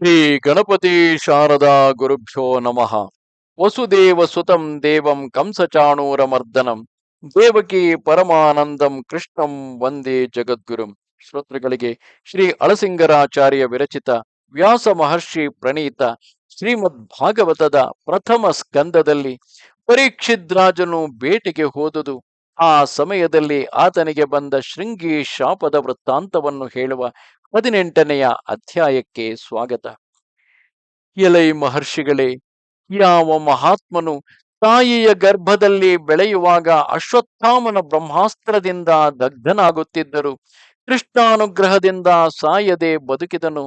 ಶ್ರೀ ಗಣಪತಿ ಶಾರದಾ ಗುರುಭ್ಯೋ ನಮಃ. ವಸುದೇವ ಸುತಂ ದೇವಂ ಕಂಸಚಾಣೂರಮರ್ದನಂ. ದೇವಕಿ ಪರಮಾನಂದಂ ಕೃಷ್ಣಂ ವಂದೇ ಜಗದ್ಗುರುಂ. ಶ್ರೋತೃಗಳಿಗೆ ಶ್ರೀ ಅಳಸಿಂಗರಾಚಾರ್ಯ ವಿರಚಿತ ವ್ಯಾಸ ಮಹರ್ಷಿ ಪ್ರಣೀತ ಶ್ರೀಮದ್ ಭಾಗವತದ ಪ್ರಥಮ ಸ್ಕಂದದಲ್ಲಿ ಪರೀಕ್ಷಿದ್ರಾಜನು ಬೇಟೆಗೆ ಹೋದುದು. ಆ ಸಮಯದಲ್ಲಿ ಆತನಿಗೆ ಬಂದ ಶೃಂಗಿ ಶಾಪದ ವೃತ್ತಾಂತವನ್ನು ಹೇಳುವ ಹದಿನೆಂಟನೆಯ ಅಧ್ಯಾಯಕ್ಕೆ ಸ್ವಾಗತ. ಎಲೈ ಮಹರ್ಷಿಗಳೇ, ಯಾವ ಮಹಾತ್ಮನು ತಾಯಿಯ ಗರ್ಭದಲ್ಲಿ ಬೆಳೆಯುವಾಗ ಅಶ್ವತ್ಥಾಮನ ಬ್ರಹ್ಮಾಸ್ತ್ರದಿಂದ ದಗ್ಧನಾಗುತ್ತಿದ್ದರು ಕೃಷ್ಣಾನುಗ್ರಹದಿಂದ ಸಾಯದೆ ಬದುಕಿದನು.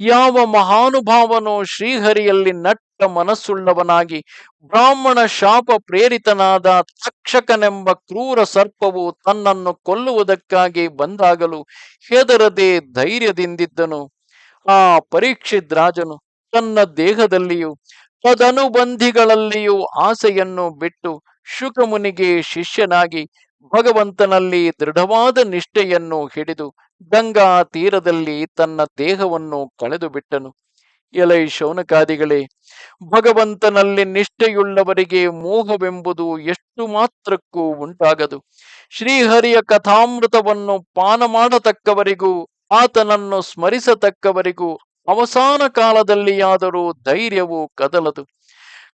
ಯಾವ ಮಹಾನುಭಾವನೋ ಶ್ರೀಹರಿಯಲ್ಲಿ ನಟ್ಟ ಮನಸ್ಸುಳ್ಳವನಾಗಿ ಬ್ರಾಹ್ಮಣ ಶಾಪ ಪ್ರೇರಿತನಾದ ತಕ್ಷಕನೆಂಬ ಕ್ರೂರ ಸರ್ಪವು ತನ್ನನ್ನು ಕೊಲ್ಲುವುದಕ್ಕಾಗಿ ಬಂದಾಗಲು ಹೆದರದೆ ಧೈರ್ಯದಿಂದಿದ್ದನು. ಆ ಪರೀಕ್ಷಿತ್ ರಾಜನು ತನ್ನ ದೇಹದಲ್ಲಿಯೂ ತದನುಬಂಧಿಗಳಲ್ಲಿಯೂ ಆಸೆಯನ್ನು ಬಿಟ್ಟು ಶುಕಮುನಿಗೆ ಶಿಷ್ಯನಾಗಿ ಭಗವಂತನಲ್ಲಿ ದೃಢವಾದ ನಿಷ್ಠೆಯನ್ನು ಹಿಡಿದು ಗಂಗಾ ತೀರದಲ್ಲಿ ತನ್ನ ದೇಹವನ್ನು ಕಳೆದು ಬಿಟ್ಟನು. ಎಲೈ ಶೌನಕಾದಿಗಳೇ, ಭಗವಂತನಲ್ಲಿ ನಿಷ್ಠೆಯುಳ್ಳವರಿಗೆ ಮೋಹವೆಂಬುದು ಎಷ್ಟು ಮಾತ್ರಕ್ಕೂ ಉಂಟಾಗದು. ಶ್ರೀಹರಿಯ ಕಥಾಮೃತವನ್ನು ಪಾನ ಮಾಡತಕ್ಕವರಿಗೂ, ಆತನನ್ನು ಸ್ಮರಿಸತಕ್ಕವರಿಗೂ ಅವಸಾನ ಕಾಲದಲ್ಲಿಯಾದರೂ ಧೈರ್ಯವು ಕದಲದು.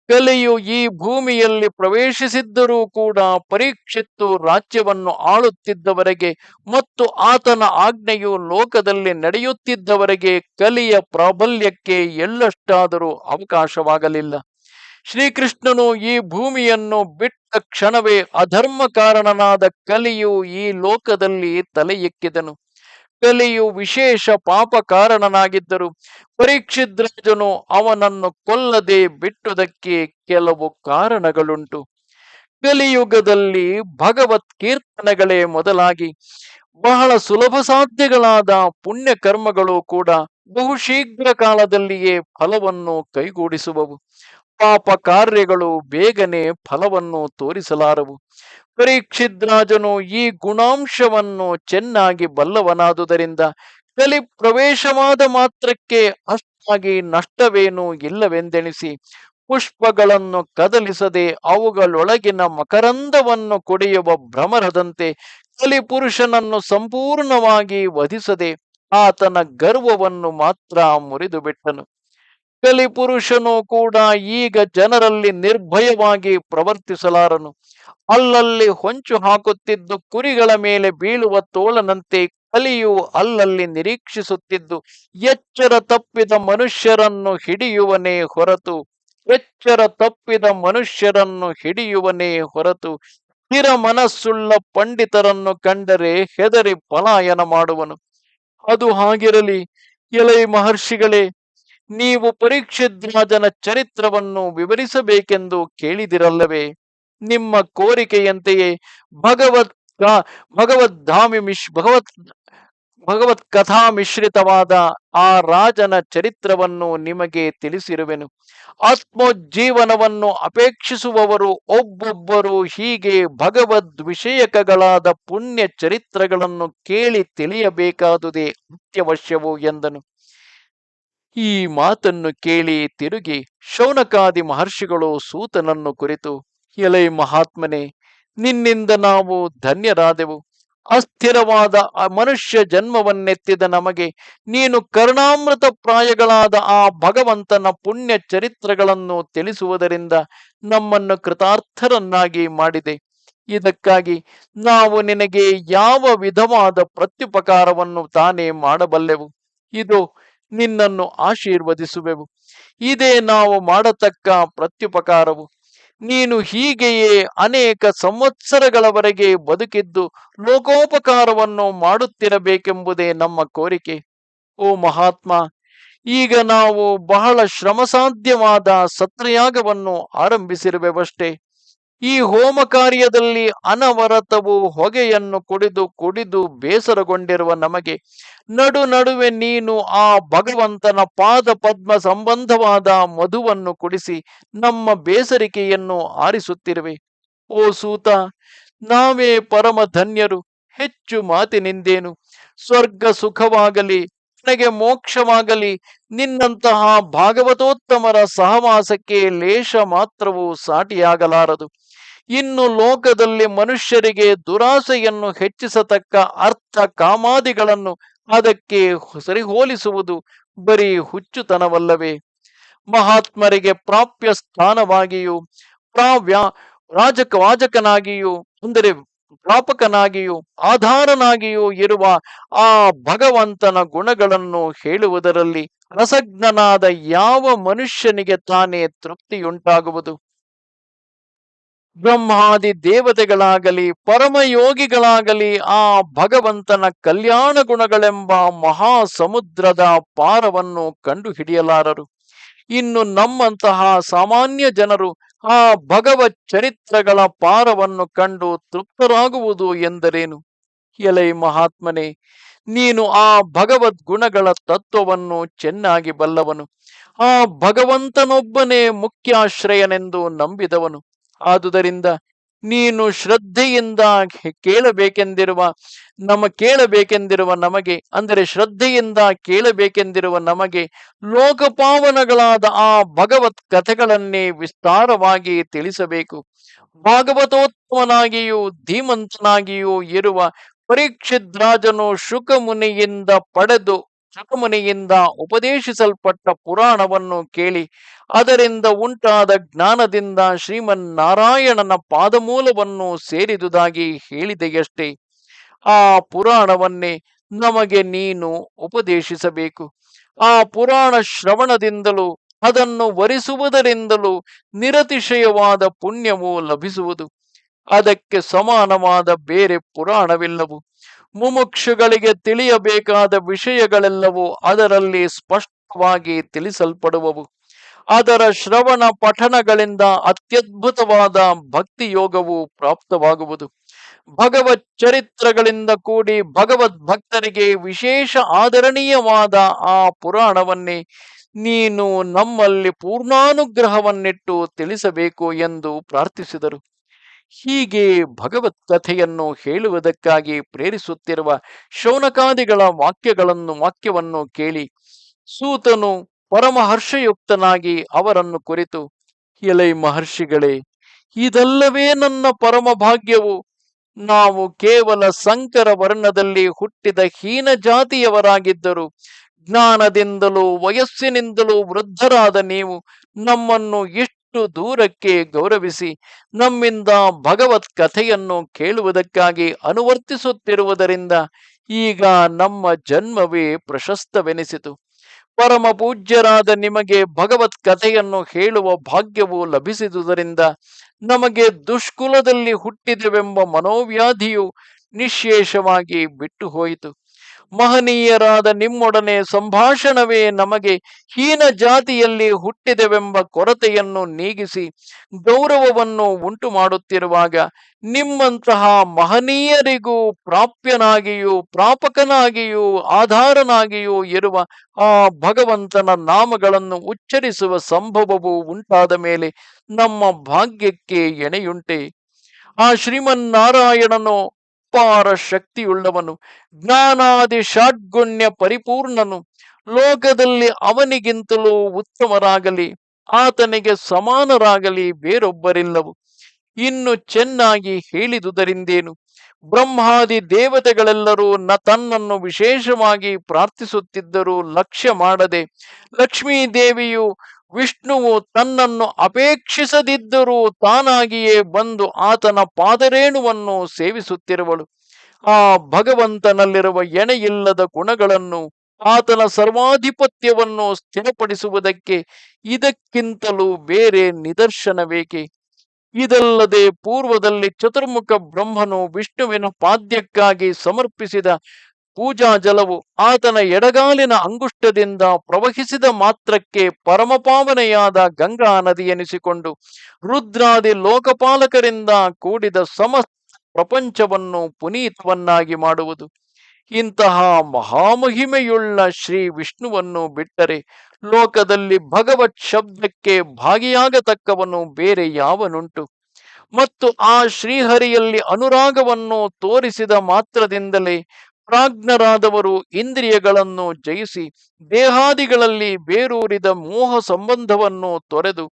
ಕಲೆಯು ಈ ಭೂಮಿಯಲ್ಲಿ ಪ್ರವೇಶಿಸಿದ್ದರೂ ಕೂಡ ಪರೀಕ್ಷಿತ್ತು ರಾಜ್ಯವನ್ನು ಆಳುತ್ತಿದ್ದವರೆಗೆ ಮತ್ತು ಆತನ ಆಜ್ಞೆಯು ಲೋಕದಲ್ಲಿ ನಡೆಯುತ್ತಿದ್ದವರೆಗೆ ಕಲಿಯ ಪ್ರಾಬಲ್ಯಕ್ಕೆ ಎಲ್ಲಷ್ಟಾದರೂ ಅವಕಾಶವಾಗಲಿಲ್ಲ. ಶ್ರೀಕೃಷ್ಣನು ಈ ಭೂಮಿಯನ್ನು ಬಿಟ್ಟ ಕ್ಷಣವೇ ಅಧರ್ಮ ಕಾರಣನಾದ ಕಲಿಯು ಈ ಲೋಕದಲ್ಲಿ ತಲೆ ಎಕ್ಕಿದನು. ಕಲಿಯು ವಿಶೇಷ ಪಾಪ ಕಾರಣನಾಗಿದ್ದರು ಪರೀಕ್ಷಿದ್ರಾಜನು ಅವನನ್ನು ಕೊಲ್ಲದೆ ಬಿಟ್ಟುದಕ್ಕೆ ಕೆಲವು ಕಾರಣಗಳುಂಟು. ಕಲಿಯುಗದಲ್ಲಿ ಭಗವತ್ ಕೀರ್ತನೆಗಳೇ ಮೊದಲಾಗಿ. ಬಹಳ ಸುಲಭ ಸಾಧ್ಯಗಳಾದ ಪುಣ್ಯ ಕರ್ಮಗಳು ಕೂಡ ಬಹುಶೀಘ್ರ ಕಾಲದಲ್ಲಿಯೇ ಫಲವನ್ನು ಕೈಗೂಡಿಸುವವು. ಪಾಪ ಕಾರ್ಯಗಳು ಬೇಗನೆ ಫಲವನ್ನು ತೋರಿಸಲಾರವು. ಪರೀಕ್ಷಿದ್ರಾಜನು ಈ ಗುಣಾಂಶವನ್ನು ಚೆನ್ನಾಗಿ ಬಲ್ಲವನಾದುದರಿಂದ ಕಲಿ ಪ್ರವೇಶವಾದ ಮಾತ್ರಕ್ಕೆ ಅಷ್ಟಾಗಿ ನಷ್ಟವೇನೂ ಇಲ್ಲವೆಂದೆಣಿಸಿ ಪುಷ್ಪಗಳನ್ನು ಕದಲಿಸದೆ ಅವುಗಳೊಳಗಿನ ಮಕರಂದವನ್ನು ಕುಡಿಯುವ ಭ್ರಮರದಂತೆ ಕಲಿ ಪುರುಷನನ್ನು ಸಂಪೂರ್ಣವಾಗಿ ವಧಿಸದೆ ಆತನ ಗರ್ವವನ್ನು ಮಾತ್ರ ಮುರಿದು ಬಿಟ್ಟನು ಕಲಿಪುರುಷನು ಕೂಡ ಈಗ ಜನರಲ್ಲಿ ನಿರ್ಭಯವಾಗಿ ಪ್ರವರ್ತಿಸಲಾರನು. ಅಲ್ಲಲ್ಲಿ ಹೊಂಚು ಹಾಕುತ್ತಿದ್ದು ಕುರಿಗಳ ಮೇಲೆ ಬೀಳುವ ತೋಳನಂತೆ ಕಲಿಯು ಅಲ್ಲಲ್ಲಿ ನಿರೀಕ್ಷಿಸುತ್ತಿದ್ದು ಎಚ್ಚರ ತಪ್ಪಿದ ಮನುಷ್ಯರನ್ನು ಹಿಡಿಯುವನೇ ಹೊರತು, ಎಚ್ಚರ ತಪ್ಪಿದ ಮನುಷ್ಯರನ್ನು ಹಿಡಿಯುವನೇ ಹೊರತು, ಸ್ಥಿರ ಮನಸ್ಸುಳ್ಳ ಪಂಡಿತರನ್ನು ಕಂಡರೆ ಹೆದರಿ ಪಲಾಯನ ಮಾಡುವನು. ಅದು ಹಾಗಿರಲಿ. ಎಲೈ ಮಹರ್ಷಿಗಳೇ ನೀವು ಪರೀಕ್ಷಿದ್ರಾಜನ ಚರಿತ್ರವನ್ನು ವಿವರಿಸಬೇಕೆಂದು ಕೇಳಿದಿರಲ್ಲವೇ? ನಿಮ್ಮ ಕೋರಿಕೆಯಂತೆಯೇ ಭಗವತ್ ಭಗವದ್ಧಾಮಿ ಮಿಶ್, ಭಗವತ್ ಭಗವತ್ ಕಥಾ ಮಿಶ್ರಿತವಾದ ಆ ರಾಜನ ಚರಿತ್ರವನ್ನು ನಿಮಗೆ ತಿಳಿಸಿರುವೆನು. ಆತ್ಮೋಜ್ಜೀವನವನ್ನು ಅಪೇಕ್ಷಿಸುವವರು ಒಬ್ಬೊಬ್ಬರು ಹೀಗೆ ಭಗವದ್ ವಿಷಯಕಗಳಾದ ಪುಣ್ಯ ಚರಿತ್ರಗಳನ್ನು ಕೇಳಿ ತಿಳಿಯಬೇಕಾದುದೇ ಅತ್ಯವಶ್ಯವು ಎಂದನು. ಈ ಮಾತನ್ನು ಕೇಳಿ ತಿರುಗಿ ಶೌನಕಾದಿ ಮಹರ್ಷಿಗಳು ಸೂತನನ್ನು ಕುರಿತು, ಎಲೈ ಮಹಾತ್ಮನೆ, ನಿನ್ನಿಂದ ನಾವು ಧನ್ಯರಾದೆವು. ಅಸ್ಥಿರವಾದ ಮನುಷ್ಯ ಜನ್ಮವನ್ನೆತ್ತಿದ ನಮಗೆ ನೀನು ಕರುಣಾಮೃತ ಪ್ರಾಯಗಳಾದ ಆ ಭಗವಂತನ ಪುಣ್ಯ ಚರಿತ್ರಗಳನ್ನು ತಿಳಿಸುವುದರಿಂದ ನಮ್ಮನ್ನು ಕೃತಾರ್ಥರನ್ನಾಗಿ ಮಾಡಿದೆ. ಇದಕ್ಕಾಗಿ ನಾವು ನಿನಗೆ ಯಾವ ವಿಧವಾದ ಪ್ರತ್ಯುಪಕಾರವನ್ನು ತಾನೇ ಮಾಡಬಲ್ಲೆವು. ಇದು ನಿನ್ನನ್ನು ಆಶೀರ್ವದಿಸುವೆವು. ಇದೇ ನಾವು ಮಾಡತಕ್ಕ ಪ್ರತ್ಯುಪಕಾರವು. ನೀನು ಹೀಗೆಯೇ ಅನೇಕ ಸಂವತ್ಸರಗಳವರೆಗೆ ಬದುಕಿದ್ದು ಲೋಕೋಪಕಾರವನ್ನು ಮಾಡುತ್ತಿರಬೇಕೆಂಬುದೇ ನಮ್ಮ ಕೋರಿಕೆ. ಓ ಮಹಾತ್ಮ, ಈಗ ನಾವು ಬಹಳ ಶ್ರಮಸಾಧ್ಯವಾದ ಸತ್ರಯಾಗವನ್ನು ಆರಂಭಿಸಿರುವೆವಷ್ಟೇ. ಈ ಹೋಮ ಕಾರ್ಯದಲ್ಲಿ ಅನವರತವು ಹೊಗೆಯನ್ನು ಕುಡಿದು ಕುಡಿದು ಬೇಸರಗೊಂಡಿರುವ ನಮಗೆ, ನಡು ನಡುವೆ ನೀನು ಆ ಭಗವಂತನ ಪಾದ ಪದ್ಮ ಸಂಬಂಧವಾದ ಮಧುವನ್ನು ಕುಡಿಸಿ ನಮ್ಮ ಬೇಸರಿಕೆಯನ್ನು ಆರಿಸುತ್ತಿರುವೆ. ಓ ಸೂತ, ನಾವೇ ಪರಮ ಧನ್ಯರು, ಹೆಚ್ಚು ಮಾತಿನಿಂದೇನು. ಸ್ವರ್ಗ ಸುಖವಾಗಲಿ, ನನಗೆ ಮೋಕ್ಷವಾಗಲಿ, ನಿನ್ನಂತಹ ಭಾಗವತೋತ್ತಮರ ಸಹವಾಸಕ್ಕೆ ಲೇಷ ಮಾತ್ರವೂ ಸಾಟಿಯಾಗಲಾರದು. ಇನ್ನು ಲೋಕದಲ್ಲಿ ಮನುಷ್ಯರಿಗೆ ದುರಾಸೆಯನ್ನು ಹೆಚ್ಚಿಸತಕ್ಕ ಅರ್ಥ ಕಾಮಾದಿಗಳನ್ನು ಅದಕ್ಕೆ ಸರಿಹೋಲಿಸುವುದು ಬರೀ ಹುಚ್ಚುತನವಲ್ಲವೇ? ಮಹಾತ್ಮರಿಗೆ ಪ್ರಾಪ್ಯ ಸ್ಥಾನವಾಗಿಯೂ, ಪ್ರಾವ್ಯ ರಾಜಕ ವಾಜಕನಾಗಿಯೂ ಅಂದರೆ ಪ್ರಾಪಕನಾಗಿಯೂ ಆಧಾರನಾಗಿಯೂ ಇರುವ ಆ ಭಗವಂತನ ಗುಣಗಳನ್ನು ಹೇಳುವುದರಲ್ಲಿ ರಸಜ್ಞನಾದ ಯಾವ ಮನುಷ್ಯನಿಗೆ ತಾನೇ ತೃಪ್ತಿಯುಂಟಾಗುವುದು? ಬ್ರಹ್ಮಾದಿ ದೇವತೆಗಳಾಗಲಿ, ಪರಮಯೋಗಿಗಳಾಗಲಿ, ಆ ಭಗವಂತನ ಕಲ್ಯಾಣ ಗುಣಗಳೆಂಬ ಮಹಾ ಸಮುದ್ರದ ಪಾರವನ್ನು ಕಂಡುಹಿಡಿಯಲಾರರು. ಇನ್ನು ನಮ್ಮಂತಹ ಸಾಮಾನ್ಯ ಜನರು ಆ ಭಗವತ್ ಚರಿತ್ರಗಳ ಪಾರವನ್ನು ಕಂಡು ತೃಪ್ತರಾಗುವುದು ಎಂದರೇನು? ಎಲೈ ಮಹಾತ್ಮನೇ, ನೀನು ಆ ಭಗವದ್ ಗುಣಗಳ ತತ್ವವನ್ನು ಚೆನ್ನಾಗಿ ಬಲ್ಲವನು. ಆ ಭಗವಂತನೊಬ್ಬನೇ ಮುಖ್ಯಾಶ್ರಯನೆಂದು ನಂಬಿದವನು. ಆದುದರಿಂದ ನೀನು ಶ್ರದ್ಧೆಯಿಂದ ಕೇಳಬೇಕೆಂದಿರುವ ನಮ, ಕೇಳಬೇಕೆಂದಿರುವ ನಮಗೆ, ಅಂದರೆ ಶ್ರದ್ಧೆಯಿಂದ ಕೇಳಬೇಕೆಂದಿರುವ ನಮಗೆ ಲೋಕಪಾವನಗಳಾದ ಆ ಭಗವತ್ ಕಥೆಗಳನ್ನೇ ವಿಸ್ತಾರವಾಗಿ ತಿಳಿಸಬೇಕು. ಭಾಗವತೋತ್ತಮನಾಗಿಯೂ ಧೀಮಂತನಾಗಿಯೂ ಇರುವ ಪರೀಕ್ಷಿದ್ರಾಜನು ಶುಕಮುನಿಯಿಂದ ಪಡೆದು ಶುಕಮುನಿಯಿಂದ ಉಪದೇಶಿಸಲ್ಪಟ್ಟ ಪುರಾಣವನ್ನು ಕೇಳಿ, ಅದರಿಂದ ಉಂಟಾದ ಜ್ಞಾನದಿಂದ ಶ್ರೀಮನ್ನಾರಾಯಣನ ಪಾದಮೂಲವನ್ನು ಸೇರಿದುದಾಗಿ ಹೇಳಿದೆಯಷ್ಟೇ. ಆ ಪುರಾಣವನ್ನೇ ನಮಗೆ ನೀನು ಉಪದೇಶಿಸಬೇಕು. ಆ ಪುರಾಣ ಶ್ರವಣದಿಂದಲೂ, ಅದನ್ನು ವರಿಸುವುದರಿಂದಲೂ ನಿರತಿಶಯವಾದ ಪುಣ್ಯವು ಲಭಿಸುವುದು. ಅದಕ್ಕೆ ಸಮಾನವಾದ ಬೇರೆ ಪುರಾಣವಿಲ್ಲವು. ಮುಮುಕ್ಷುಗಳಿಗೆ ತಿಳಿಯಬೇಕಾದ ವಿಷಯಗಳೆಲ್ಲವೂ ಅದರಲ್ಲಿ ಸ್ಪಷ್ಟವಾಗಿ ತಿಳಿಸಲ್ಪಡುವವು. ಅದರ ಶ್ರವಣ ಪಠನಗಳಿಂದ ಅತ್ಯದ್ಭುತವಾದ ಭಕ್ತಿ ಯೋಗವು ಪ್ರಾಪ್ತವಾಗುವುದು. ಭಗವತ್ ಚರಿತ್ರಗಳಿಂದ ಕೂಡಿ ಭಗವದ್ ಭಕ್ತರಿಗೆ ವಿಶೇಷ ಆದರಣೀಯವಾದ ಆ ಪುರಾಣವನ್ನೇ ನೀನು ನಮ್ಮಲ್ಲಿ ಪೂರ್ಣಾನುಗ್ರಹವನ್ನಿಟ್ಟು ತಿಳಿಸಬೇಕು ಎಂದು ಪ್ರಾರ್ಥಿಸಿದರು. ಹೀಗೆ ಭಗವತ್ ಕಥೆಯನ್ನು ಹೇಳುವುದಕ್ಕಾಗಿ ಪ್ರೇರಿಸುತ್ತಿರುವ ಶೌನಕಾದಿಗಳ ವಾಕ್ಯಗಳನ್ನು, ವಾಕ್ಯವನ್ನು ಕೇಳಿ ಸೂತನು ಪರಮಹರ್ಷಯುಕ್ತನಾಗಿ ಅವರನ್ನು ಕುರಿತು, ಎಲೈ ಮಹರ್ಷಿಗಳೇ, ಇದಲ್ಲವೇ ನನ್ನ ಪರಮ ಭಾಗ್ಯವು ನಾವು ಕೇವಲ ಸಂಕರ ವರ್ಣದಲ್ಲಿ ಹುಟ್ಟಿದ ಹೀನ ಜಾತಿಯವರಾಗಿದ್ದರು, ಜ್ಞಾನದಿಂದಲೂ ವಯಸ್ಸಿನಿಂದಲೂ ವೃದ್ಧರಾದ ನೀವು ನಮ್ಮನ್ನು ಇಷ್ಟು ದೂರಕ್ಕೆ ಗೌರವಿಸಿ ನಮ್ಮಿಂದ ಭಗವತ್ ಕಥೆಯನ್ನು ಕೇಳುವುದಕ್ಕಾಗಿ ಅನುವರ್ತಿಸುತ್ತಿರುವುದರಿಂದ ಈಗ ನಮ್ಮ ಜನ್ಮವೇ ಪ್ರಶಸ್ತವೆನಿಸಿತು. ಪರಮ ಪೂಜ್ಯರಾದ ನಿಮಗೆ ಭಗವತ್ ಕಥೆಯನ್ನು ಹೇಳುವ ಭಾಗ್ಯವು ಲಭಿಸಿದುದರಿಂದ ನಮಗೆ ದುಷ್ಕುಲದಲ್ಲಿ ಹುಟ್ಟಿದೆವೆಂಬ ಮನೋವ್ಯಾಧಿಯು ನಿಶೇಷವಾಗಿ ಬಿಟ್ಟು ಹೋಯಿತು ಮಹನೀಯರಾದ ನಿಮ್ಮೊಡನೆ ಸಂಭಾಷಣವೇ ನಮಗೆ ಹೀನ ಜಾತಿಯಲ್ಲಿ ಹುಟ್ಟಿದೆವೆಂಬ ಕೊರತೆಯನ್ನು ನೀಗಿಸಿ ಗೌರವವನ್ನು ಉಂಟು ಮಾಡುತ್ತಿರುವಾಗ ನಿಮ್ಮಂತಹ ಮಹನೀಯರಿಗೂ ಪ್ರಾಪ್ಯನಾಗಿಯೂ ಪ್ರಾಪಕನಾಗಿಯೂ ಆಧಾರನಾಗಿಯೂ ಇರುವ ಆ ಭಗವಂತನ ನಾಮಗಳನ್ನು ಉಚ್ಚರಿಸುವ ಸಂಭವವು ಉಂಟಾದ ಮೇಲೆ ನಮ್ಮ ಭಾಗ್ಯಕ್ಕೆ ಎಣೆಯುಂಟೆ. ಆ ಶ್ರೀಮನ್ನಾರಾಯಣನು ಅಪಾರ ಶಕ್ತಿಯುಳ್ಳವನು, ಜ್ಞಾನಾದಿ ಷಾಡ್ಗುಣ್ಯ ಪರಿಪೂರ್ಣನು. ಲೋಕದಲ್ಲಿ ಅವನಿಗಿಂತಲೂ ಉತ್ತಮರಾಗಲಿ, ಆತನಿಗೆ ಸಮಾನರಾಗಲಿ ಬೇರೊಬ್ಬರಿಲ್ಲವು. ಇನ್ನು ಚೆನ್ನಾಗಿ ಹೇಳಿದುದರಿಂದೇನು? ಬ್ರಹ್ಮಾದಿ ದೇವತೆಗಳೆಲ್ಲರೂ ನ ತನ್ನನ್ನು ವಿಶೇಷವಾಗಿ ಪ್ರಾರ್ಥಿಸುತ್ತಿದ್ದರೂ ಲಕ್ಷ್ಯ ಮಾಡದೆ ಲಕ್ಷ್ಮೀ ದೇವಿಯು ವಿಷ್ಣುವು ತನ್ನನ್ನು ಅಪೇಕ್ಷಿಸದಿದ್ದರೂ ತಾನಾಗಿಯೇ ಬಂದು ಆತನ ಪಾದರೇಣುವನ್ನು ಸೇವಿಸುತ್ತಿರುವಳು. ಆ ಭಗವಂತನಲ್ಲಿರುವ ಎಣೆಯಿಲ್ಲದ ಗುಣಗಳನ್ನು, ಆತನ ಸರ್ವಾಧಿಪತ್ಯವನ್ನು ಸ್ಥಿರಪಡಿಸುವುದಕ್ಕೆ ಇದಕ್ಕಿಂತಲೂ ಬೇರೆ ನಿದರ್ಶನವೇಕೆ? ಇದಲ್ಲದೆ ಪೂರ್ವದಲ್ಲಿ ಚತುರ್ಮುಖ ಬ್ರಹ್ಮನು ವಿಷ್ಣುವಿನ ಪಾದ್ಯಕ್ಕಾಗಿ ಸಮರ್ಪಿಸಿದ ಪೂಜಾ ಜಲವು ಆತನ ಎಡಗಾಲಿನ ಅಂಗುಷ್ಟದಿಂದ ಪ್ರವಹಿಸಿದ ಮಾತ್ರಕ್ಕೆ ಪರಮಪಾವನೆಯಾದ ಗಂಗಾ ನದಿ ಎನಿಸಿಕೊಂಡು ರುದ್ರಾದಿ ಲೋಕಪಾಲಕರಿಂದ ಕೂಡಿದ ಸಮಸ್ತ ಪ್ರಪಂಚವನ್ನು ಪುನೀತವನ್ನಾಗಿ ಮಾಡುವುದು. ಇಂತಹ ಮಹಾಮಹಿಮೆಯುಳ್ಳ ಶ್ರೀ ವಿಷ್ಣುವನ್ನು ಬಿಟ್ಟರೆ ಲೋಕದಲ್ಲಿ ಭಗವತ್ ಶಬ್ದಕ್ಕೆ ಭಾಗಿಯಾಗತಕ್ಕವನು ಬೇರೆ ಯಾವನುಂಟು? ಮತ್ತು ಆ ಶ್ರೀಹರಿಯಲ್ಲಿ ಅನುರಾಗವನ್ನು ತೋರಿಸಿದ ಮಾತ್ರದಿಂದಲೇ ಪ್ರಾಜ್ಞರಾದವರು ಇಂದ್ರಿಯಗಳನ್ನು ಜಯಿಸಿ ದೇಹಾದಿಗಳಲ್ಲಿ ಬೇರೂರಿದ ಮೋಹ ಸಂಬಂಧವನ್ನು ತೊರೆದು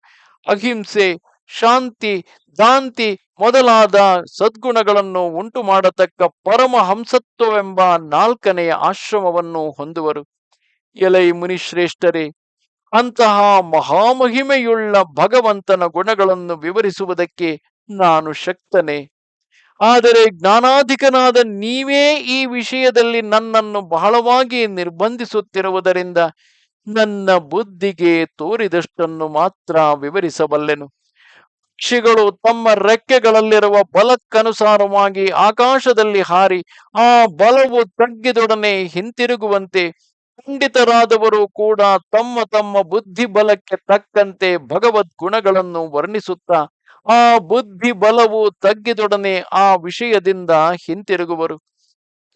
ಅಹಿಂಸೆ, ಶಾಂತಿ, ದಾಂತಿ ಮೊದಲಾದ ಸದ್ಗುಣಗಳನ್ನು ಉಂಟು ಮಾಡತಕ್ಕ ಪರಮಹಂಸತ್ವವೆಂಬ ನಾಲ್ಕನೆಯ ಆಶ್ರಮವನ್ನು ಹೊಂದುವರು. ಎಲೈ ಮುನಿಶ್ರೇಷ್ಠರೇ, ಅಂತಹ ಮಹಾಮಹಿಮೆಯುಳ್ಳ ಭಗವಂತನ ಗುಣಗಳನ್ನು ವಿವರಿಸುವುದಕ್ಕೆ ನಾನು ಶಕ್ತನೇ. ಆದರೆ ಜ್ಞಾನಾಧಿಕನಾದ ನೀವೇ ಈ ವಿಷಯದಲ್ಲಿ ನನ್ನನ್ನು ಬಹಳವಾಗಿ ನಿರ್ಬಂಧಿಸುತ್ತಿರುವುದರಿಂದ ನನ್ನ ಬುದ್ಧಿಗೆ ತೋರಿದಷ್ಟನ್ನು ಮಾತ್ರ ವಿವರಿಸಬಲ್ಲೆನು. ಪಕ್ಷಿಗಳು ತಮ್ಮ ರೆಕ್ಕೆಗಳಲ್ಲಿರುವ ಬಲಕ್ಕನುಸಾರವಾಗಿ ಆಕಾಶದಲ್ಲಿ ಹಾರಿ ಆ ಬಲವು ತಗ್ಗಿದೊಡನೆ ಹಿಂತಿರುಗುವಂತೆ ಖಂಡಿತರಾದವರು ಕೂಡ ತಮ್ಮ ತಮ್ಮ ಬುದ್ಧಿ ಬಲಕ್ಕೆ ತಕ್ಕಂತೆ ಭಗವದ್ ಗುಣಗಳನ್ನು ವರ್ಣಿಸುತ್ತಾ ಆ ಬುದ್ಧಿ ಬಲವು ತಗ್ಗಿದೊಡನೆ ಆ ವಿಷಯದಿಂದ ಹಿಂತಿರುಗುವರು.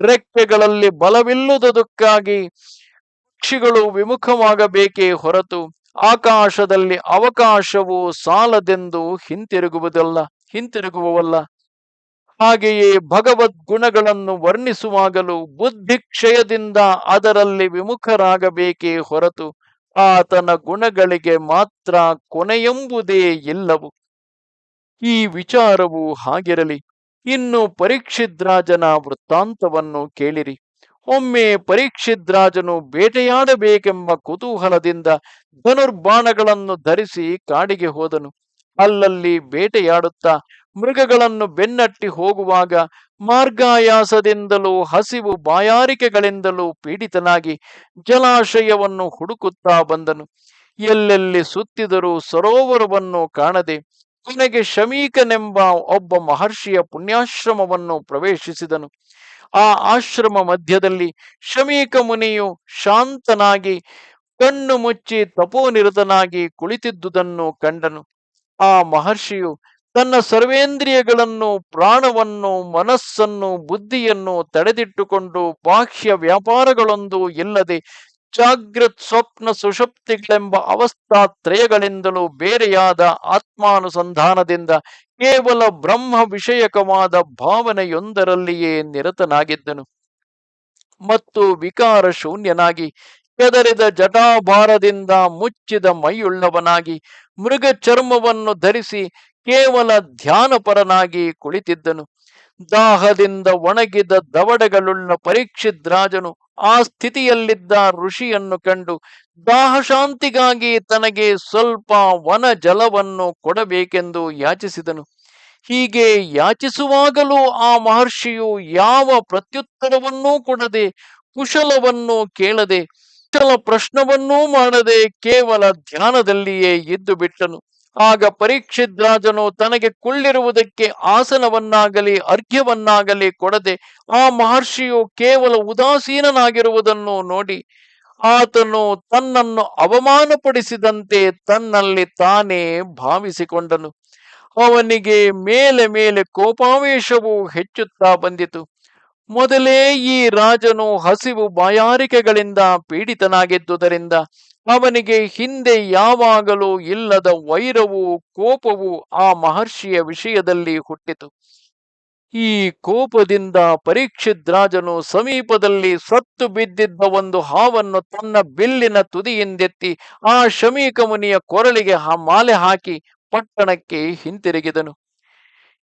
ರೆಕ್ಕೆಗಳಲ್ಲಿ ಬಲವಿಲ್ಲದುದಕ್ಕಾಗಿ ಪಕ್ಷಿಗಳು ವಿಮುಖವಾಗಬೇಕೇ ಹೊರತು ಆಕಾಶದಲ್ಲಿ ಅವಕಾಶವು ಸಾಲದೆಂದು ಹಿಂತಿರುಗುವುದಲ್ಲ, ಹಿಂತಿರುಗುವವಲ್ಲ. ಹಾಗೆಯೇ ಭಗವದ್ ಗುಣಗಳನ್ನು ವರ್ಣಿಸುವಾಗಲೂ ಬುದ್ಧಿ ಕ್ಷಯದಿಂದ ಅದರಲ್ಲಿ ವಿಮುಖರಾಗಬೇಕೇ ಹೊರತು ಆತನ ಗುಣಗಳಿಗೆ ಮಾತ್ರ ಕೊನೆಯೆಂಬುದೇ ಇಲ್ಲವು. ಈ ವಿಚಾರವು ಹಾಗಿರಲಿ. ಇನ್ನು ಪರೀಕ್ಷಿದ್ರಾಜನ ವೃತ್ತಾಂತವನ್ನು ಕೇಳಿರಿ. ಒಮ್ಮೆ ಪರೀಕ್ಷಿದ್ರಾಜನು ಬೇಟೆಯಾಡಬೇಕೆಂಬ ಕುತೂಹಲದಿಂದ ಧನುರ್ಬಾಣಗಳನ್ನು ಧರಿಸಿ ಕಾಡಿಗೆ ಹೋದನು. ಅಲ್ಲಲ್ಲಿ ಬೇಟೆಯಾಡುತ್ತಾ ಮೃಗಗಳನ್ನು ಬೆನ್ನಟ್ಟಿ ಹೋಗುವಾಗ ಮಾರ್ಗಾಯಾಸದಿಂದಲೂ ಹಸಿವು ಬಾಯಾರಿಕೆಗಳಿಂದಲೂ ಪೀಡಿತನಾಗಿ ಜಲಾಶಯವನ್ನು ಹುಡುಕುತ್ತಾ ಬಂದನು. ಎಲ್ಲೆಲ್ಲಿ ಸುತ್ತಿದರೂ ಸರೋವರವನ್ನು ಕಾಣದೆ ಕೊನೆಗೆ ಶಮೀಕನೆಂಬ ಒಬ್ಬ ಮಹರ್ಷಿಯ ಪುಣ್ಯಾಶ್ರಮವನ್ನು ಪ್ರವೇಶಿಸಿದನು. ಆ ಆಶ್ರಮ ಮಧ್ಯದಲ್ಲಿ ಶಮೀಕ ಮುನಿಯು ಶಾಂತನಾಗಿ ಕಣ್ಣು ಮುಚ್ಚಿ ತಪೋನಿರತನಾಗಿ ಕುಳಿತಿದ್ದುದನ್ನು ಕಂಡನು. ಆ ಮಹರ್ಷಿಯು ತನ್ನ ಸರ್ವೇಂದ್ರಿಯಗಳನ್ನು, ಪ್ರಾಣವನ್ನು, ಮನಸ್ಸನ್ನು, ಬುದ್ಧಿಯನ್ನು ತಡೆದಿಟ್ಟುಕೊಂಡು ಬಾಹ್ಯ ವ್ಯಾಪಾರಗಳೊಂದು ಇಲ್ಲದೆ ಜಾಗೃತ್ ಸ್ವಪ್ನ ಸುಷುಪ್ತಿಗಳೆಂಬ ಅವಸ್ಥಾತ್ರಯಗಳಿಂದಲೂ ಬೇರೆಯಾದ ಆತ್ಮಾನುಸಂಧಾನದಿಂದ ಕೇವಲ ಬ್ರಹ್ಮ ವಿಷಯಕವಾದ ಭಾವನೆಯೊಂದರಲ್ಲಿಯೇ ನಿರತನಾಗಿದ್ದನು. ಮತ್ತು ವಿಕಾರ ಶೂನ್ಯನಾಗಿ ಕೆದರಿದ ಜಟಾಭಾರದಿಂದ ಮುಚ್ಚಿದ ಮೈಯುಳ್ಳವನಾಗಿ ಮೃಗ ಚರ್ಮವನ್ನು ಧರಿಸಿ ಕೇವಲ ಧ್ಯಾನಪರನಾಗಿ ಕುಳಿತಿದ್ದನು. ದಾಹದಿಂದ ಒಣಗಿದ ದವಡೆಗಳುಳ್ಳ ಪರೀಕ್ಷಿದ್ರಾಜನು ಆ ಸ್ಥಿತಿಯಲ್ಲಿದ್ದ ಋಷಿಯನ್ನು ಕಂಡು, ದಾಹಶಾಂತಿಗಾಗಿ ತನಗೆ ಸ್ವಲ್ಪ ವನ ಜಲವನ್ನು ಕೊಡಬೇಕೆಂದು ಯಾಚಿಸಿದನು. ಹೀಗೆ ಯಾಚಿಸುವಾಗಲೂ ಆ ಮಹರ್ಷಿಯು ಯಾವ ಪ್ರತ್ಯುತ್ತರವನ್ನೂ ಕೊಡದೆ, ಕುಶಲವನ್ನು ಕೇಳದೆ, ಕುಶಲ ಪ್ರಶ್ನವನ್ನೂ ಮಾಡದೆ ಕೇವಲ ಧ್ಯಾನದಲ್ಲಿಯೇ ಇದ್ದು ಬಿಟ್ಟನು ಆಗ ಪರೀಕ್ಷಿದ್ರಾಜನು ತನಗೆ ಕುಳ್ಳಿರುವುದಕ್ಕೆ ಆಸನವನ್ನಾಗಲಿ, ಅರ್ಘ್ಯವನ್ನಾಗಲಿ ಕೊಡದೆ ಆ ಮಹರ್ಷಿಯು ಕೇವಲ ಉದಾಸೀನನಾಗಿರುವುದನ್ನು ನೋಡಿ ಆತನು ತನ್ನನ್ನು ಅವಮಾನಪಡಿಸಿದಂತೆ ತನ್ನಲ್ಲಿ ತಾನೇ ಭಾವಿಸಿಕೊಂಡನು. ಅವನಿಗೆ ಮೇಲೆ ಮೇಲೆ ಕೋಪಾವೇಶವು ಹೆಚ್ಚುತ್ತಾ ಬಂದಿತು. ಮೊದಲೇ ಈ ರಾಜನು ಹಸಿವು ಬಾಯಾರಿಕೆಗಳಿಂದ ಪೀಡಿತನಾಗಿದ್ದುದರಿಂದ ಅವನಿಗೆ ಹಿಂದೆ ಯಾವಾಗಲೂ ಇಲ್ಲದ ವೈರವು ಕೋಪವು ಆ ಮಹರ್ಷಿಯ ವಿಷಯದಲ್ಲಿ ಹುಟ್ಟಿತು. ಈ ಕೋಪದಿಂದ ಪರೀಕ್ಷಿದ್ರಾಜನು ಸಮೀಪದಲ್ಲಿ ಸತ್ತು ಬಿದ್ದಿದ್ದ ಒಂದು ಹಾವನ್ನು ತನ್ನ ಬಿಲ್ಲಿನ ತುದಿಯಿಂದೆತ್ತಿ ಆ ಶಮೀಕ ಮುನಿಯ ಕೊರಳಿಗೆ ಮಾಲೆ ಹಾಕಿ ಪಟ್ಟಣಕ್ಕೆ ಹಿಂತಿರುಗಿದನು.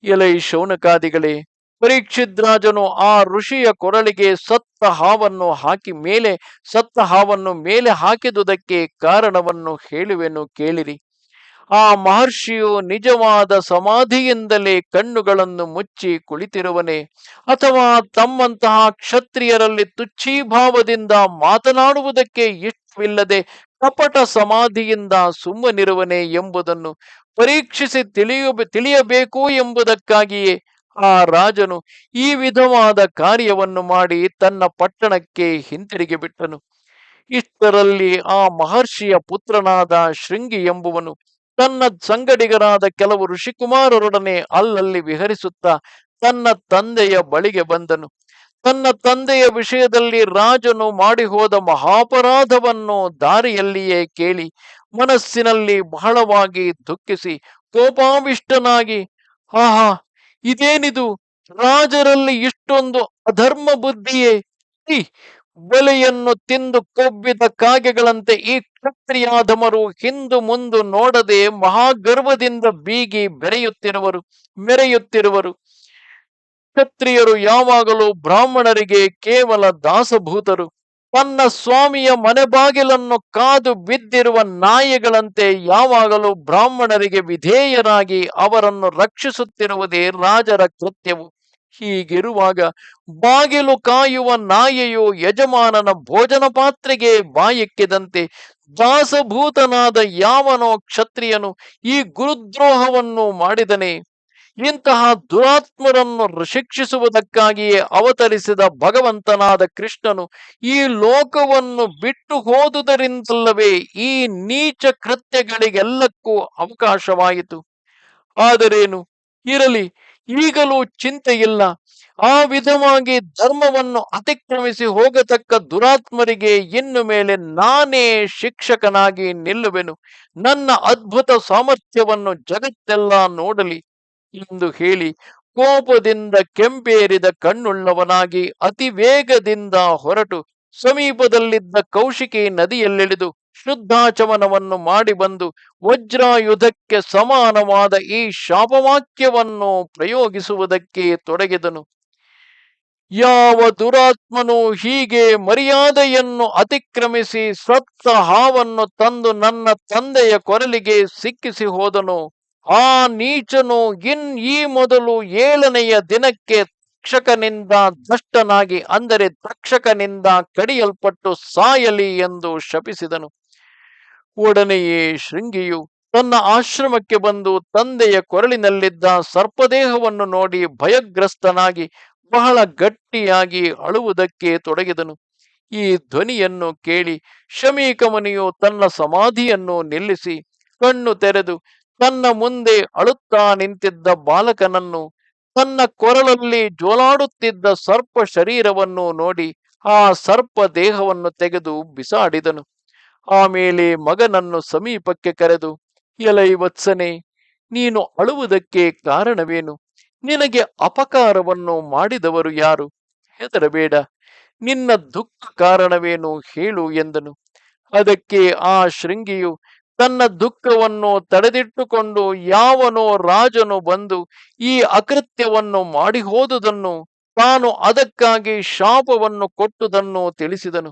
ಎಲೈ ಶೌನಕಾದಿಗಳೇ ಪರೀಕ್ಷಿದ್ರಾಜನು ಆ ಋಷಿಯ ಕೊರಳಿಗೆ ಸತ್ತ ಹಾವನ್ನು ಹಾಕಿ ಮೇಲೆ, ಸತ್ತ ಹಾವನ್ನು ಮೇಲೆ ಹಾಕಿದುದಕ್ಕೆ ಕಾರಣವನ್ನು ಹೇಳುವೆನು ಕೇಳಿರಿ. ಆ ಮಹರ್ಷಿಯು ನಿಜವಾದ ಸಮಾಧಿಯಿಂದಲೇ ಕಣ್ಣುಗಳನ್ನು ಮುಚ್ಚಿ ಕುಳಿತಿರುವನೆ, ಅಥವಾ ತಮ್ಮಂತಹ ಕ್ಷತ್ರಿಯರಲ್ಲಿ ತುಚ್ಛೀಭಾವದಿಂದ ಮಾತನಾಡುವುದಕ್ಕೆ ಇಷ್ಟವಿಲ್ಲದೆ ಕಪಟ ಸಮಾಧಿಯಿಂದ ಸುಮ್ಮನಿರುವನೆ ಎಂಬುದನ್ನು ಪರೀಕ್ಷಿಸಿ ತಿಳಿಯ ತಿಳಿಯಬೇಕು ಎಂಬುದಕ್ಕಾಗಿಯೇ ಆ ರಾಜನು ಈ ವಿಧವಾದ ಕಾರ್ಯವನ್ನು ಮಾಡಿ ತನ್ನ ಪಟ್ಟಣಕ್ಕೆ ಹಿಂತಿರುಗಿ ಬಿಟ್ಟನು. ಇಷ್ಟರಲ್ಲಿ ಆ ಮಹರ್ಷಿಯ ಪುತ್ರನಾದ ಶೃಂಗಿ ಎಂಬುವನು ತನ್ನ ಸಂಗಡಿಗರಾದ ಕೆಲವು ಋಷಿಕುಮಾರರೊಡನೆ ಅಲ್ಲಲ್ಲಿ ವಿಹರಿಸುತ್ತಾ ತನ್ನ ತಂದೆಯ ಬಳಿಗೆ ಬಂದನು. ತನ್ನ ತಂದೆಯ ವಿಷಯದಲ್ಲಿ ರಾಜನು ಮಾಡಿ ಹೋದ ಮಹಾಪರಾಧವನ್ನು ದಾರಿಯಲ್ಲಿಯೇ ಕೇಳಿ ಮನಸ್ಸಿನಲ್ಲಿ ಬಹಳವಾಗಿ ದುಃಖಿಸಿ ಕೋಪಾವಿಷ್ಟನಾಗಿ, ಆಹಾ ಇದೇನಿದು? ರಾಜರಲ್ಲಿ ಇಷ್ಟೊಂದು ಅಧರ್ಮ ಬುದ್ಧಿಯೇ ಬಲೆಯನ್ನು ತಿಂದು ಕೊಬ್ಬಿದ ಕಾಗೆಗಳಂತೆ ಈ ಕ್ಷತ್ರಿಯಾದಮರು ಹಿಂದು ಮುಂದು ನೋಡದೆ ಮಹಾಗರ್ವದಿಂದ ಬೀಗಿ ಬೆರೆಯುತ್ತಿರುವರು, ಮೆರೆಯುತ್ತಿರುವರು. ಕ್ಷತ್ರಿಯರು ಯಾವಾಗಲೂ ಬ್ರಾಹ್ಮಣರಿಗೆ ಕೇವಲ ದಾಸಭೂತರು. ತನ್ನ ಸ್ವಾಮಿಯ ಮನೆ ಬಾಗಿಲನ್ನು ಕಾದು ಬಿದ್ದಿರುವ ನಾಯಿಗಳಂತೆ ಯಾವಾಗಲೂ ಬ್ರಾಹ್ಮಣರಿಗೆ ವಿಧೇಯರಾಗಿ ಅವರನ್ನು ರಕ್ಷಿಸುತ್ತಿರುವುದೇ ರಾಜರ ಕೃತ್ಯವು. ಹೀಗಿರುವಾಗ ಬಾಗಿಲು ಕಾಯುವ ನಾಯಿಯು ಯಜಮಾನನ ಭೋಜನ ಪಾತ್ರೆಗೆ ಬಾಯಿಕ್ಕಿದಂತೆ ದಾಸಭೂತನಾದ ಯಾವನೋ ಕ್ಷತ್ರಿಯನು ಈ ಗುರುದ್ರೋಹವನ್ನು ಮಾಡಿದನೆ. ಇಂತಹ ದುರಾತ್ಮರನ್ನು ಶಿಕ್ಷಿಸುವುದಕ್ಕಾಗಿಯೇ ಅವತರಿಸಿದ ಭಗವಂತನಾದ ಕೃಷ್ಣನು ಈ ಲೋಕವನ್ನು ಬಿಟ್ಟು ಹೋದುದರಿಂದಲ್ಲವೇ ಈ ನೀಚ ಕೃತ್ಯಗಳಿಗೆಲ್ಲಕ್ಕೂ ಅವಕಾಶವಾಯಿತು. ಆದರೇನು? ಇರಲಿ, ಈಗಲೂ ಚಿಂತೆ ಇಲ್ಲ ಆ ವಿಧವಾಗಿ ಧರ್ಮವನ್ನು ಅತಿಕ್ರಮಿಸಿ ಹೋಗತಕ್ಕ ದುರಾತ್ಮರಿಗೆ ಇನ್ನು ಮೇಲೆ ನಾನೇ ಶಿಕ್ಷಕನಾಗಿ ನಿಲ್ಲುವೆನು. ನನ್ನ ಅದ್ಭುತ ಸಾಮರ್ಥ್ಯವನ್ನು ಜಗತ್ತೆಲ್ಲ ನೋಡಲಿ. ಎಂದು ಹೇಳಿ ಕೋಪದಿಂದ ಕೆಂಪೇರಿದ ಕಣ್ಣುಳ್ಳವನಾಗಿ ಅತಿ ವೇಗದಿಂದ ಹೊರಟು ಸಮೀಪದಲ್ಲಿದ್ದ ಕೌಶಿಕಿ ನದಿಯಲ್ಲಿಳಿದು ಶುದ್ಧಾಚಮನವನ್ನು ಮಾಡಿ ಬಂದು ವಜ್ರಾಯುಧಕ್ಕೆ ಸಮಾನವಾದ ಈ ಶಾಪವಾಕ್ಯವನ್ನು ಪ್ರಯೋಗಿಸುವುದಕ್ಕೆ ತೊಡಗಿದನು. ಯಾವ ದುರಾತ್ಮನು ಹೀಗೆ ಮರ್ಯಾದೆಯನ್ನು ಅತಿಕ್ರಮಿಸಿ ಸತ್ತ ಹಾವನ್ನು ತಂದು ನನ್ನ ತಂದೆಯ ಕೊರಲಿಗೆ ಸಿಕ್ಕಿಸಿ ಹೋದನು. ಆ ನೀಚನು ಇನ್ ಈ ಮೊದಲು ಏಳನೆಯ ದಿನಕ್ಕೆ ತಕ್ಷಕನಿಂದ ದಷ್ಟನಾಗಿ, ಅಂದರೆ ತಕ್ಷಕನಿಂದ ಕಡಿಯಲ್ಪಟ್ಟು ಸಾಯಲಿ ಎಂದು ಶಪಿಸಿದನು. ಒಡನೆಯೇ ಶೃಂಗಿಯು ತನ್ನ ಆಶ್ರಮಕ್ಕೆ ಬಂದು ತಂದೆಯ ಕೊರಳಿನಲ್ಲಿದ್ದ ಸರ್ಪದೇಹವನ್ನು ನೋಡಿ ಭಯಗ್ರಸ್ತನಾಗಿ ಬಹಳ ಗಟ್ಟಿಯಾಗಿ ಅಳುವುದಕ್ಕೆ ತೊಡಗಿದನು. ಈ ಧ್ವನಿಯನ್ನು ಕೇಳಿ ಶಮೀಕಮನಿಯು ತನ್ನ ಸಮಾಧಿಯನ್ನು ನಿಲ್ಲಿಸಿ ಕಣ್ಣು ತೆರೆದು ತನ್ನ ಮುಂದೆ ಅಳುತ್ತಾ ನಿಂತಿದ್ದ ಬಾಲಕನನ್ನು, ತನ್ನ ಕೊರಳಲ್ಲಿ ಜೋಲಾಡುತ್ತಿದ್ದ ಸರ್ಪ ಶರೀರವನ್ನು ನೋಡಿ ಆ ಸರ್ಪ ದೇಹವನ್ನು ತೆಗೆದು ಬಿಸಾಡಿದನು. ಆಮೇಲೆ ಮಗನನ್ನು ಸಮೀಪಕ್ಕೆ ಕರೆದು, ಎಲೈ ವತ್ಸನೆ, ನೀನು ಅಳುವುದಕ್ಕೆ ಕಾರಣವೇನು? ನಿನಗೆ ಅಪಕಾರವನ್ನು ಮಾಡಿದವರು ಯಾರು? ಹೆದರಬೇಡ, ನಿನ್ನ ದುಃಖ ಕಾರಣವೇನು ಹೇಳು ಎಂದನು. ಅದಕ್ಕೆ ಆ ಶೃಂಗಿಯು ತನ್ನ ದುಃಖವನ್ನು ತಡೆದಿಟ್ಟುಕೊಂಡು ಯಾವನೋ ರಾಜನು ಬಂದು ಈ ಅಕೃತ್ಯವನ್ನು ಮಾಡಿ ಹೋದುದನ್ನು ತಾನು ಅದಕ್ಕಾಗಿ ಶಾಪವನ್ನು ಕೊಟ್ಟುದನ್ನು ತಿಳಿಸಿದನು.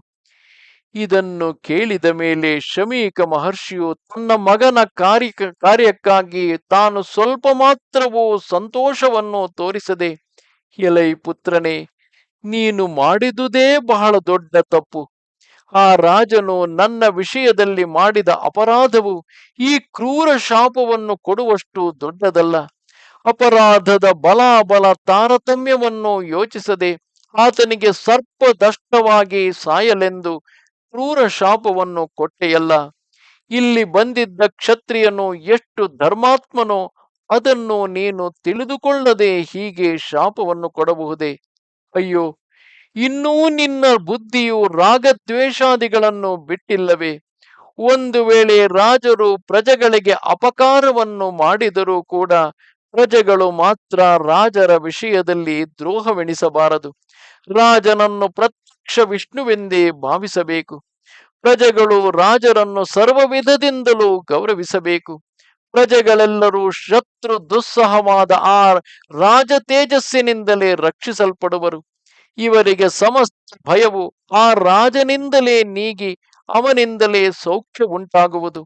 ಇದನ್ನು ಕೇಳಿದ ಮೇಲೆ ಶಮೀಕ ಮಹರ್ಷಿಯು ತನ್ನ ಮಗನ ಕಾರ್ಯ ಕಾರ್ಯಕ್ಕಾಗಿ ತಾನು ಸ್ವಲ್ಪ ಮಾತ್ರವೂ ಸಂತೋಷವನ್ನು ತೋರಿಸದೆ, ಎಲೈ ಪುತ್ರನೇ, ನೀನು ಮಾಡಿದುದೇ ಬಹಳ ದೊಡ್ಡ ತಪ್ಪು. ಆ ರಾಜನು ನನ್ನ ವಿಷಯದಲ್ಲಿ ಮಾಡಿದ ಅಪರಾಧವು ಈ ಕ್ರೂರ ಶಾಪವನ್ನು ಕೊಡುವಷ್ಟು ದೊಡ್ಡದಲ್ಲ. ಅಪರಾಧದ ಬಲಾಬಲ ತಾರತಮ್ಯವನ್ನು ಯೋಚಿಸದೆ ಆತನಿಗೆ ಸರ್ಪದಷ್ಟವಾಗಿ ಸಾಯಲೆಂದು ಕ್ರೂರ ಶಾಪವನ್ನು ಕೊಟ್ಟೆಯಲ್ಲ. ಇಲ್ಲಿ ಬಂದಿದ್ದ ಕ್ಷತ್ರಿಯನು ಎಷ್ಟು ಧರ್ಮಾತ್ಮನೋ ಅದನ್ನು ನೀನು ತಿಳಿದುಕೊಳ್ಳದೆ ಹೀಗೆ ಶಾಪವನ್ನು ಕೊಡಬಹುದೇ? ಅಯ್ಯೋ ಇನ್ನೂ ನಿನ್ನ ಬುದ್ಧಿಯು ರಾಗದ್ವೇಷಾದಿಗಳನ್ನು ಬಿಟ್ಟಿಲ್ಲವೇ? ಒಂದು ವೇಳೆ ರಾಜರು ಪ್ರಜೆಗಳಿಗೆ ಅಪಕಾರವನ್ನು ಮಾಡಿದರೂ ಕೂಡ ಪ್ರಜೆಗಳು ಮಾತ್ರ ರಾಜರ ವಿಷಯದಲ್ಲಿ ದ್ರೋಹವೆಣಿಸಬಾರದು ರಾಜನನ್ನು ಪ್ರತ್ಯಕ್ಷ ವಿಷ್ಣುವೆಂದೇ ಭಾವಿಸಬೇಕು. ಪ್ರಜೆಗಳು ರಾಜರನ್ನು ಸರ್ವ ವಿಧದಿಂದಲೂ ಗೌರವಿಸಬೇಕು. ಪ್ರಜೆಗಳೆಲ್ಲರೂ ಶತ್ರು ದುಸ್ಸಹವಾದ ಆ ರಾಜ ತೇಜಸ್ಸಿನಿಂದಲೇ ರಕ್ಷಿಸಲ್ಪಡುವರು. ಇವರಿಗೆ ಸಮಸ್ತ ಭಯವು ಆ ರಾಜನಿಂದಲೇ ನೀಗಿ ಅವನಿಂದಲೇ ಸೌಖ್ಯ ಉಂಟಾಗುವುದು.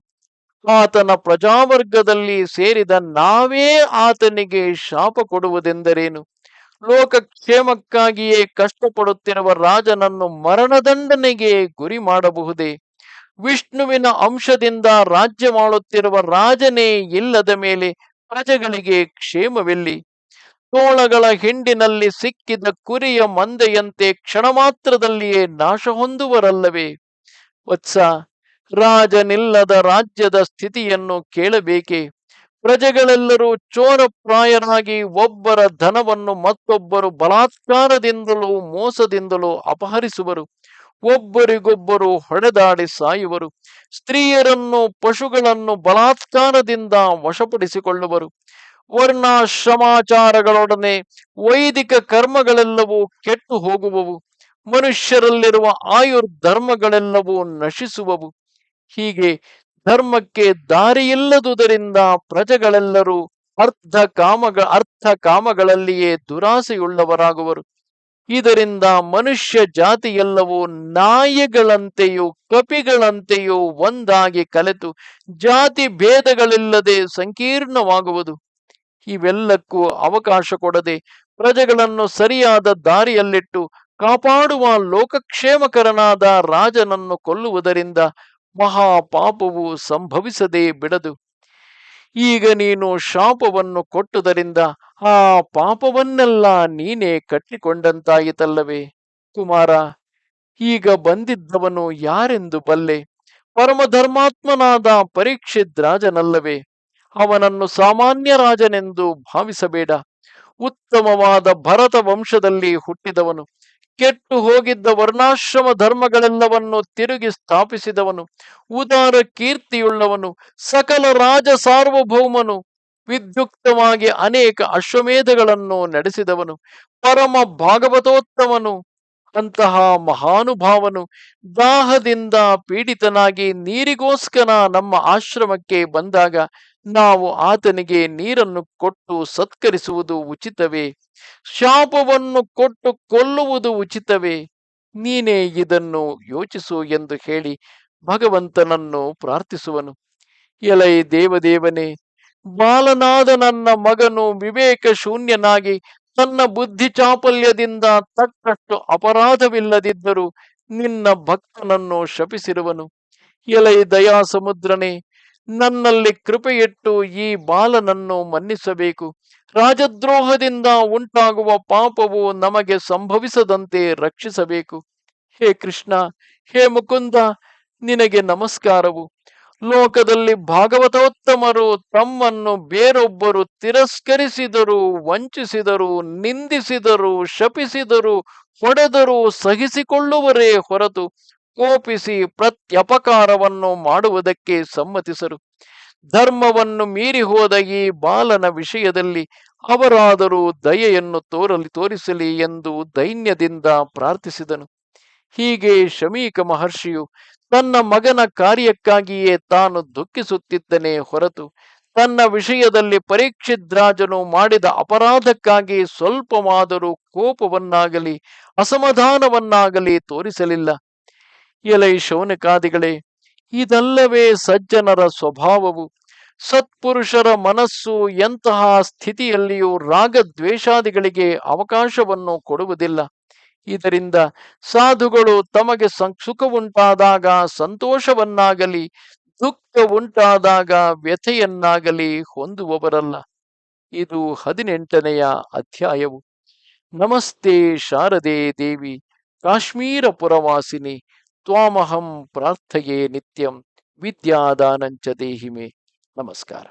ಆತನ ಪ್ರಜಾವರ್ಗದಲ್ಲಿ ಸೇರಿದ ನಾವೇ ಆತನಿಗೆ ಶಾಪ ಕೊಡುವುದೆಂದರೇನು? ಲೋಕಕ್ಷೇಮಕ್ಕಾಗಿಯೇ ಕಷ್ಟಪಡುತ್ತಿರುವ ರಾಜನನ್ನು ಮರಣದಂಡನೆಗೆ ಗುರಿ ಮಾಡಬಹುದೇ? ವಿಷ್ಣುವಿನ ಅಂಶದಿಂದ ರಾಜ್ಯ ಮಾಡುತ್ತಿರುವ ರಾಜನೇ ಇಲ್ಲದ ಮೇಲೆ ಪ್ರಜೆಗಳಿಗೆ ಕ್ಷೇಮವೆಲ್ಲಿ? ತೋಳಗಳ ಹಿಂಡಿನಲ್ಲಿ ಸಿಕ್ಕಿದ ಕುರಿಯ ಮಂದೆಯಂತೆ ಕ್ಷಣ ಮಾತ್ರದಲ್ಲಿಯೇ ನಾಶ ಹೊಂದುವರಲ್ಲವೇ ವತ್ಸ, ರಾಜನಿಲ್ಲದ ರಾಜ್ಯದ ಸ್ಥಿತಿಯನ್ನು ಕೇಳಬೇಕೆ? ಪ್ರಜೆಗಳೆಲ್ಲರೂ ಚೋರಪ್ರಾಯರಾಗಿ ಒಬ್ಬರ ಧನವನ್ನು ಮತ್ತೊಬ್ಬರು ಬಲಾತ್ಕಾರದಿಂದಲೂ ಮೋಸದಿಂದಲೂ ಅಪಹರಿಸುವರು. ಒಬ್ಬರಿಗೊಬ್ಬರು ಹೊಡೆದಾಡಿ ಸಾಯುವರು. ಸ್ತ್ರೀಯರನ್ನು ಪಶುಗಳನ್ನು ಬಲಾತ್ಕಾರದಿಂದ ವಶಪಡಿಸಿಕೊಳ್ಳುವರು. ವರ್ಣಾಶ್ರಮಾಚಾರಗಳೊಡನೆ ವೈದಿಕ ಕರ್ಮಗಳೆಲ್ಲವೂ ಕೆಟ್ಟು ಹೋಗುವವು. ಮನುಷ್ಯರಲ್ಲಿರುವ ಆಯುರ್ಧರ್ಮಗಳೆಲ್ಲವೂ ನಶಿಸುವವು. ಹೀಗೆ ಧರ್ಮಕ್ಕೆ ದಾರಿಯಿಲ್ಲದುದರಿಂದ ಪ್ರಜೆಗಳೆಲ್ಲರೂ ಅರ್ಧ ಕಾಮಗ ಅರ್ಥ ಕಾಮಗಳಲ್ಲಿಯೇ ದುರಾಸೆಯುಳ್ಳವರಾಗುವರು. ಇದರಿಂದ ಮನುಷ್ಯ ಜಾತಿಯೆಲ್ಲವೂ ನಾಯಿಗಳಂತೆಯೂ ಕಪಿಗಳಂತೆಯೂ ಒಂದಾಗಿ ಕಲೆತು ಜಾತಿ ಭೇದಗಳಿಲ್ಲದೆ ಸಂಕೀರ್ಣವಾಗುವುದು. ಇವೆಲ್ಲಕ್ಕೂ ಅವಕಾಶ ಕೊಡದೆ ಪ್ರಜೆಗಳನ್ನು ಸರಿಯಾದ ದಾರಿಯಲ್ಲಿಟ್ಟು ಕಾಪಾಡುವ ಲೋಕಕ್ಷೇಮಕರನಾದ ರಾಜನನ್ನು ಕೊಲ್ಲುವುದರಿಂದ ಮಹಾಪಾಪವು ಸಂಭವಿಸದೇ ಬಿಡದು. ಈಗ ನೀನು ಶಾಪವನ್ನು ಕೊಟ್ಟುದರಿಂದ ಆ ಪಾಪವನ್ನೆಲ್ಲ ನೀನೇ ಕಟ್ಟಿಕೊಂಡಂತಾಯಿತಲ್ಲವೇ? ಕುಮಾರ, ಈಗ ಬಂದಿದ್ದವನು ಯಾರೆಂದು ಬಲ್ಲೆ? ಪರಮಧರ್ಮಾತ್ಮನಾದ ಪರೀಕ್ಷಿತ್ ರಾಜನಲ್ಲವೇ? ಅವನನ್ನು ಸಾಮಾನ್ಯ ರಾಜನೆಂದು ಭಾವಿಸಬೇಡ. ಉತ್ತಮವಾದ ಭರತ ವಂಶದಲ್ಲಿ ಹುಟ್ಟಿದವನು, ಕೆಟ್ಟು ಹೋಗಿದ್ದ ವರ್ಣಾಶ್ರಮ ಧರ್ಮಗಳೆಲ್ಲವನ್ನು ತಿರುಗಿ ಸ್ಥಾಪಿಸಿದವನು, ಉದಾರ ಕೀರ್ತಿಯುಳ್ಳವನು, ಸಕಲ ರಾಜ ಸಾರ್ವಭೌಮನು, ವಿದ್ಯುಕ್ತವಾಗಿ ಅನೇಕ ಅಶ್ವಮೇಧಗಳನ್ನು ನಡೆಸಿದವನು, ಪರಮ ಭಾಗವತೋತ್ತಮನು. ಅಂತಹ ಮಹಾನುಭಾವನು ದಾಹದಿಂದ ಪೀಡಿತನಾಗಿ ನೀರಿಗೋಸ್ಕರ ನಮ್ಮ ಆಶ್ರಮಕ್ಕೆ ಬಂದಾಗ ನಾವು ಆತನಿಗೆ ನೀರನ್ನು ಕೊಟ್ಟು ಸತ್ಕರಿಸುವುದು ಉಚಿತವೇ? ಶಾಪವನ್ನು ಕೊಟ್ಟು ಕೊಲ್ಲುವುದು ಉಚಿತವೇ? ನೀನೇ ಇದನ್ನು ಯೋಚಿಸು ಎಂದು ಹೇಳಿ ಭಗವಂತನನ್ನು ಪ್ರಾರ್ಥಿಸುವನು. ಎಲೈ ದೇವದೇವನೇ, ಬಾಲನಾದ ನನ್ನ ಮಗನು ವಿವೇಕ ಶೂನ್ಯನಾಗಿ ತನ್ನ ಬುದ್ಧಿ ಚಾಪಲ್ಯದಿಂದ ತಕ್ಕಷ್ಟು ಅಪರಾಧವಿಲ್ಲದಿದ್ದರೂ ನಿನ್ನ ಭಕ್ತನನ್ನು ಶಪಿಸಿರುವನು. ಎಲೈ ದಯಾ ಸಮುದ್ರನೇ ನನ್ನಲ್ಲಿ ಕೃಪೆಯಿಟ್ಟು ಈ ಬಾಲನನ್ನು ಮನ್ನಿಸಬೇಕು. ರಾಜದ್ರೋಹದಿಂದ ಉಂಟಾಗುವ ಪಾಪವು ನಮಗೆ ಸಂಭವಿಸದಂತೆ ರಕ್ಷಿಸಬೇಕು. ಹೇ ಕೃಷ್ಣ, ಹೇ ಮುಕುಂದ, ನಿನಗೆ ನಮಸ್ಕಾರವು. ಲೋಕದಲ್ಲಿ ಭಾಗವತೋತ್ತಮರು ತಮ್ಮನ್ನು ಬೇರೊಬ್ಬರು ತಿರಸ್ಕರಿಸಿದರು, ವಂಚಿಸಿದರು, ನಿಂದಿಸಿದರು, ಶಪಿಸಿದರು, ಹೊಡೆದರು, ಸಹಿಸಿಕೊಳ್ಳುವರೇ ಹೊರತು ಕೋಪಿಸಿ ಪ್ರತ್ಯಪಕಾರವನ್ನು ಮಾಡುವುದಕ್ಕೆ ಸಮ್ಮತಿಸರು. ಧರ್ಮವನ್ನು ಮೀರಿ ಹೋದ ಈ ಬಾಲನ ವಿಷಯದಲ್ಲಿ ಅವರಾದರೂ ದಯೆಯನ್ನು ತೋರಲಿ, ತೋರಿಸಲಿ ಎಂದು ದೈನ್ಯದಿಂದ ಪ್ರಾರ್ಥಿಸಿದನು. ಹೀಗೆ ಶಮೀಕ ಮಹರ್ಷಿಯು ತನ್ನ ಮಗನ ಕಾರ್ಯಕ್ಕಾಗಿಯೇ ತಾನು ದುಃಖಿಸುತ್ತಿದ್ದನೇ ಹೊರತು ತನ್ನ ವಿಷಯದಲ್ಲಿ ಪರೀಕ್ಷಿದ್ರಾಜನು ಮಾಡಿದ ಅಪರಾಧಕ್ಕಾಗಿ ಸ್ವಲ್ಪವಾದರೂ ಕೋಪವನ್ನಾಗಲಿ ಅಸಮಾಧಾನವನ್ನಾಗಲಿ ತೋರಿಸಲಿಲ್ಲ. ಎಲೈ ಶೌನಕಾದಿಗಳೇ, ಇದಲ್ಲವೇ ಸಜ್ಜನರ ಸ್ವಭಾವವು. ಸತ್ಪುರುಷರ ಮನಸ್ಸು ಎಂತಹ ಸ್ಥಿತಿಯಲ್ಲಿಯೂ ರಾಗದ್ವೇಷಾದಿಗಳಿಗೆ ಅವಕಾಶವನ್ನು ಕೊಡುವುದಿಲ್ಲ. ಇದರಿಂದ ಸಾಧುಗಳು ತಮಗೆ ಸುಖ ಉಂಟಾದಾಗ ಸಂತೋಷವನ್ನಾಗಲಿ ದುಃಖ ಉಂಟಾದಾಗ ವ್ಯಥೆಯನ್ನಾಗಲಿ ಹೊಂದುವವರಲ್ಲ. ಇದು ಹದಿನೆಂಟನೆಯ ಅಧ್ಯಾಯವು. ನಮಸ್ತೆ ಶಾರದೆ ದೇವಿ ಕಾಶ್ಮೀರ ಪುರವಾಸಿನಿ ತ್ವಾಮಹಂ ಪ್ರಾರ್ಥೆಯೇ ನಿತ್ಯಂ, ವಿದ್ಯಾದಾನಂಚ ದೇಹಿಮೆ. ನಮಸ್ಕಾರ.